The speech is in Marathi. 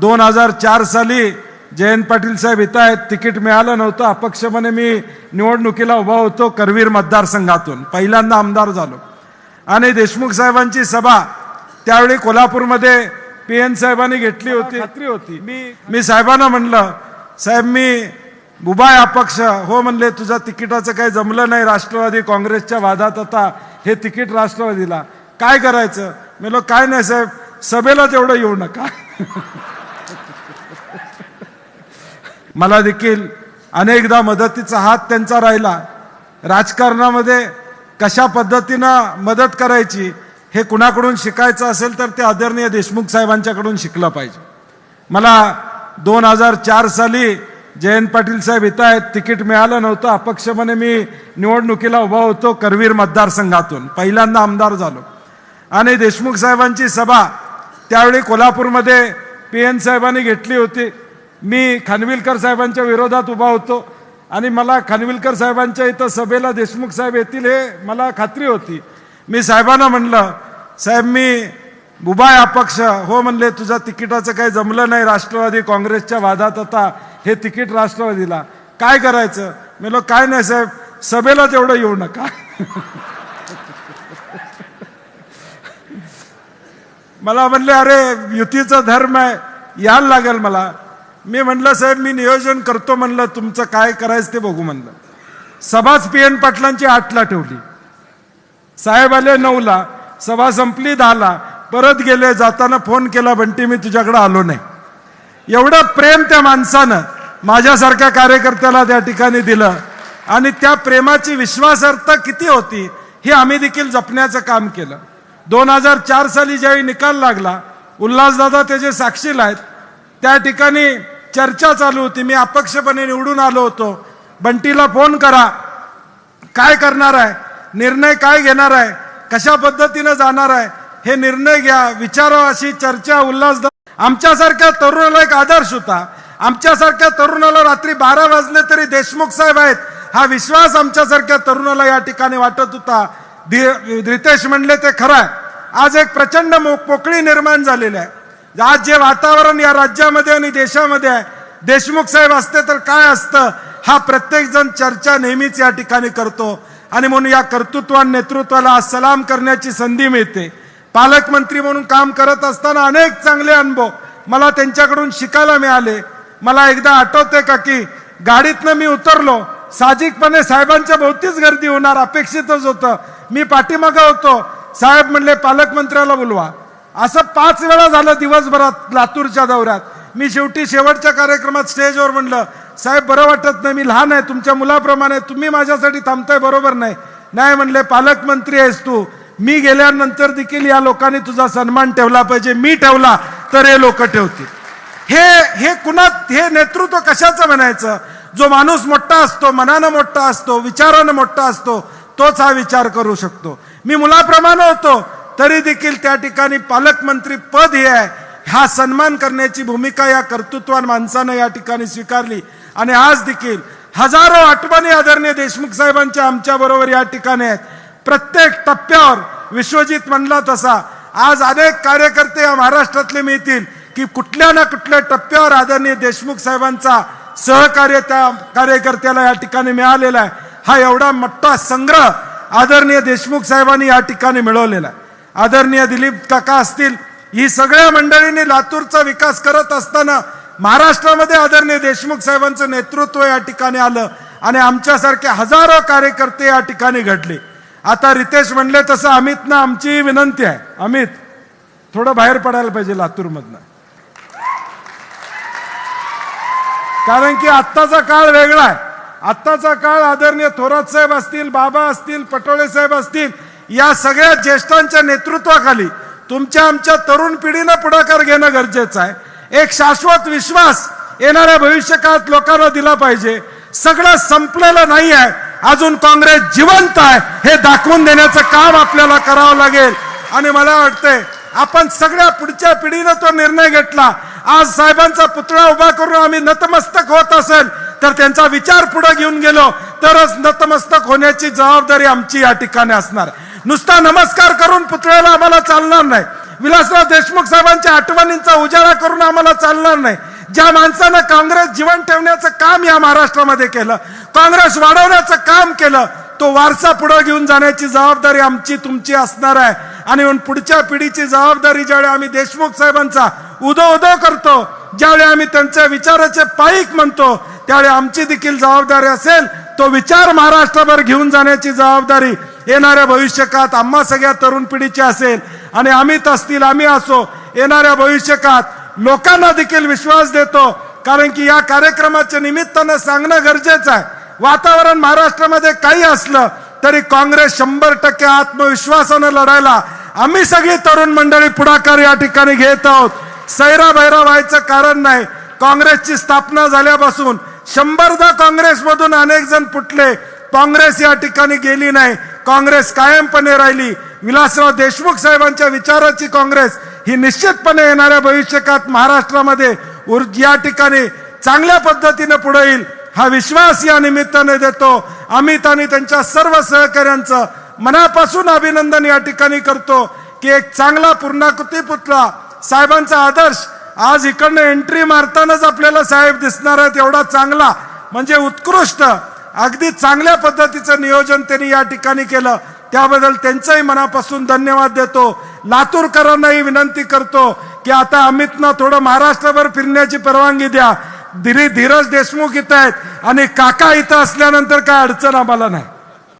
दोन हजार चार साली जयंत पाटील साहेब इथं आहेत. तिकीट मिळालं नव्हतं. अपक्षपणे मी निवडणुकीला उभा होतो करवीर मतदारसंघातून. पहिल्यांदा आमदार झालो. आणि देशमुख साहेबांची सभा त्यावेळी कोल्हापूरमध्ये पी एन साहेबांनी घेतली होती. खात्री होती. मी मी साहेबांना म्हणलं साहेब मी उभा आहे अपक्ष. हो म्हणले तुझ्या तिकिटाचं काही जमलं नाही. राष्ट्रवादी काँग्रेसच्या वादात आता हे तिकीट राष्ट्रवादीला. काय करायचं? म्हणलो काय नाही साहेब. सभेला तेवढं येऊ नका. मला देखील अनेकदा मदतीचा हात त्यांचा राहिला. राजकारणामध्ये कशा पद्धतीनं मदत करायची हे कुणाकडून शिकायचं असेल तर ते आदरणीय देशमुख साहेबांच्याकडून शिकलं पाहिजे. मला दोन हजार चार साली जयंत पाटील साहेब इथं आहेत तिकीट मिळालं नव्हतं. अपक्षपणे मी निवडणुकीला उभा होतो करवीर मतदारसंघातून. पहिल्यांदा आमदार झालो. आणि देशमुख साहेबांची सभा त्यावेळी कोल्हापूरमध्ये पी एन साहेबांनी घेतली होती. मी खानविलकर साहेबांच्या विरोधात उभा होतो आणि मला खानविलकर साहेबांच्या इथं सभेला देशमुख साहेब येतील हे मला खात्री होती. मी साहेबांना म्हणलं साहेब मी उभा आहे अपक्ष. हो म्हणले तुझ्या तिकिटाचं काही जमलं नाही राष्ट्रवादी काँग्रेसच्या वादात आता. हे तिकीट राष्ट्रवादीला. काय करायचं? म्हणलं काय नाही साहेब सभेला तेवढं येऊ नका. मला म्हणले अरे युतीचा धर्म आहे. यायला लागेल मला. मी म्हणलं साहेब मी नियोजन करतो म्हणलं तुमचं काय करायचं ते बघू म्हणलं. सभाच पी एन पाटलांची आठला ठेवली. साहेब आले नऊला सभा संपली दहाला परत गेले जाताना फोन केला बंटी मी तुझ्याकडे आलो नाही. एवढं प्रेम त्या माणसानं माझ्यासारख्या कार्यकर्त्याला त्या ठिकाणी दिलं आणि त्या प्रेमाची विश्वासार्हता किती होती हे आम्ही देखील जपण्याचं काम केलं. दोन हजार चार साली ज्यावेळी निकाल लागला उल्हासदादा त्याचे साक्षीला आहेत त्या ठिकाणी चर्चा चालू होती. मी अपक्षपणे निवडून आलो होतो. बंटीला फोन करा. काय करणार आहे? निर्णय काय घेणार आहे? कशा पद्धतीनं जाणार आहे? हे निर्णय घ्या. विचारा अशी चर्चा उल्हास आमच्यासारख्या तरुणाला एक आदर्श होता. आमच्यासारख्या तरुणाला रात्री बारा वाजले तरी देशमुख साहेब आहेत. हा विश्वास आमच्यासारख्या तरुणाला या ठिकाणी वाटत होता. रितेश म्हणले ते खरं आहे. आज एक प्रचंड मो- पोकळी निर्माण झालेली आहे. आज जे वातावरण या राज्यामध्ये आणि देशामध्ये आहे. देशमुख साहेब असते तर काय असतं? हा प्रत्येक जण चर्चा नेहमीच या ठिकाणी करतो. आणि म्हणून या कर्तृत्वान नेतृत्वाला आज सलाम करण्याची संधी मिळते. पालकमंत्री म्हणून काम करत असताना अनेक चांगले अनुभव मला त्यांच्याकडून शिकायला मिळाले. मला एकदा आठवते का की गाडीतनं मी उतरलो. साहजिकपणे साहेबांच्या भोवतीच गर्दी होणार अपेक्षितच होतं. मी पाठीमागं होतो. साहेब म्हणले पालकमंत्र्याला बोलवा. असं पाच वेळा झालं दिवसभरात लातूरच्या दौऱ्यात. मी शेवटी शेवटच्या कार्यक्रमात स्टेजवर म्हणलं साहेब बरं वाटत नाही मी लहान आहे तुमच्या मुलाप्रमाणे तुम्ही माझ्यासाठी थांबताय बरोबर नाही. नाही म्हणले पालकमंत्री आहेस तू. मी गेल्यानंतर देखील या लोकांनी तुझा सन्मान ठेवला पाहिजे. मी ठेवला तर हे लोक ठेवतील. हे हे कुणात हे नेतृत्व कशाचं म्हणायचं? जो माणूस मोठा असतो मनानं मोठा असतो विचारानं मोठा असतो तोच हा विचार करू शकतो. मी मुलाप्रमाणे होतो. तरी देखील त्या ठिकाणी पालकमंत्री पद हे आहे. हा सन्मान करण्याची भूमिका या कर्तृत्वान माणसानं या ठिकाणी स्वीकारली. आणि आज देखील हजारो आठवणी आदरणीय देशमुख साहेबांच्या आमच्या बरोबर या ठिकाणी आहेत. प्रत्येक टप्प्यावर विश्वजित म्हणला तसा. आज अनेक कार्यकर्ते या महाराष्ट्रातले मिळतील की कुठल्या ना कुठल्या टप्प्यावर आदरणीय देशमुख साहेबांचा सहकार्य त्या कार्यकर्त्याला या ठिकाणी मिळालेला आहे. हा एवढा मोठा संग्रह आदरणीय देशमुख साहेबांनी या ठिकाणी मिळवलेला आहे. आदरणीय दिलीप काका असतील ही सगळ्या मंडळींनी लातूरचा विकास करत असताना महाराष्ट्रामध्ये आदरणीय देशमुख साहेबांचं नेतृत्व या ठिकाणी आलं आणि आमच्यासारखे हजारो कार्यकर्ते या ठिकाणी घडले. आता रितेश म्हणले तसं अमितनं आमची विनंती आहे. अमित थोडं बाहेर पडायला पाहिजे लातूरमधनं. कारण की आत्ताचा काळ वेगळा आहे. आत्ताचा काळ आदरणीय थोरात साहेब असतील बाबा असतील पटोळे साहेब असतील या सगळ्या ज्येष्ठांच्या नेतृत्वाखाली तुमच्या आमच्या तरुण पिढीनं पुढाकार घेणं गरजेचं आहे. एक शाश्वत विश्वास येणाऱ्या भविष्य काळात लोकांना दिला पाहिजे. सगळं संपलेलं नाही आहे. अजून काँग्रेस जिवंत आहे हे दाखवून देण्याचं काम आपल्याला करावं लागेल. आणि मला वाटतंय आपण सगळ्या पुढच्या पिढीनं तो निर्णय घेतला. आज साहेबांचा पुतळा उभा करून आम्ही नतमस्तक होत असेल तर त्यांचा विचार पुढे घेऊन गेलो. तरच नतमस्तक होण्याची जबाबदारी आमची या ठिकाणी असणार. नुसता नमस्कार करून पुतळ्याला आम्हाला चालणार नाही. विलासराव देशमुख साहेबांच्या आठवणींचा उजाळा करून आम्हाला चालणार नाही. ज्या माणसानं काँग्रेस जीवन ठेवण्याचं काम या महाराष्ट्रामध्ये केलं काँग्रेस वाढवण्याचं काम केलं तो वारसा पुढे घेऊन जाण्याची जबाबदारी आमची तुमची असणार आहे. आणि म्हणून पुढच्या पिढीची जबाबदारी ज्यावेळी आम्ही देशमुख साहेबांचा उदो उदो करतो ज्यावेळी आम्ही त्यांच्या विचाराचे पाईक म्हणतो त्यावेळी आमची देखील जबाबदारी असेल तो विचार महाराष्ट्रभर घेऊन जाण्याची जबाबदारी येणाऱ्या भविष्यकाळात आम्हा सगळ्या तरुण पिढीचे असेल आणि अमित असतील आम्ही असो येणाऱ्या भविष्यकाळात लोकांना देखील विश्वास देतो. कारण की या कार्यक्रमाच्या निमित्तानं सांगणं गरजेचं आहे. वातावरण महाराष्ट्रामध्ये काही असलं तरी काँग्रेस शंभर टक्के आत्मविश्वासानं लढायला आम्ही सगळी तरुण मंडळी पुढाकार या ठिकाणी घेत आहोत. सैरा भैरा व्हायचं कारण नाही. काँग्रेसची स्थापना झाल्यापासून शंभरदा काँग्रेसमधून अनेक जण फुटले काँग्रेस या ठिकाणी गेली नाही. काँग्रेस कायमपणे राहिली. विलासराव देशमुख साहेबांच्या विचाराची काँग्रेस ही निश्चितपणे येणाऱ्या भविष्यकात महाराष्ट्रामध्ये या ठिकाणी चांगल्या पद्धतीने पुढे येईल हा विश्वास या निमित्ताने देतो. अमित आणि त्यांच्या सर्व सहकाऱ्यांचं मनापासून अभिनंदन या ठिकाणी करतो की एक चांगला पूर्णाकृती पुतळा साहेबांचा आदर्श आज इकडनं एंट्री मारतानाच आपल्याला साहेब दिसणार आहेत एवढा चांगला म्हणजे उत्कृष्ट अगदी चांगल्या पद्धतीचं नियोजन त्यांनी या ठिकाणी केलं. त्याबद्दल त्यांचंही मनापासून धन्यवाद देतो. लातूरकरांनाही विनंती करतो की आता अमितनं थोडं महाराष्ट्रभर फिरण्याची परवानगी द्या. धीरे धीरज देशमुख इथं आहेत आणि काका इथं असल्यानंतर काय अडचण आम्हाला नाही.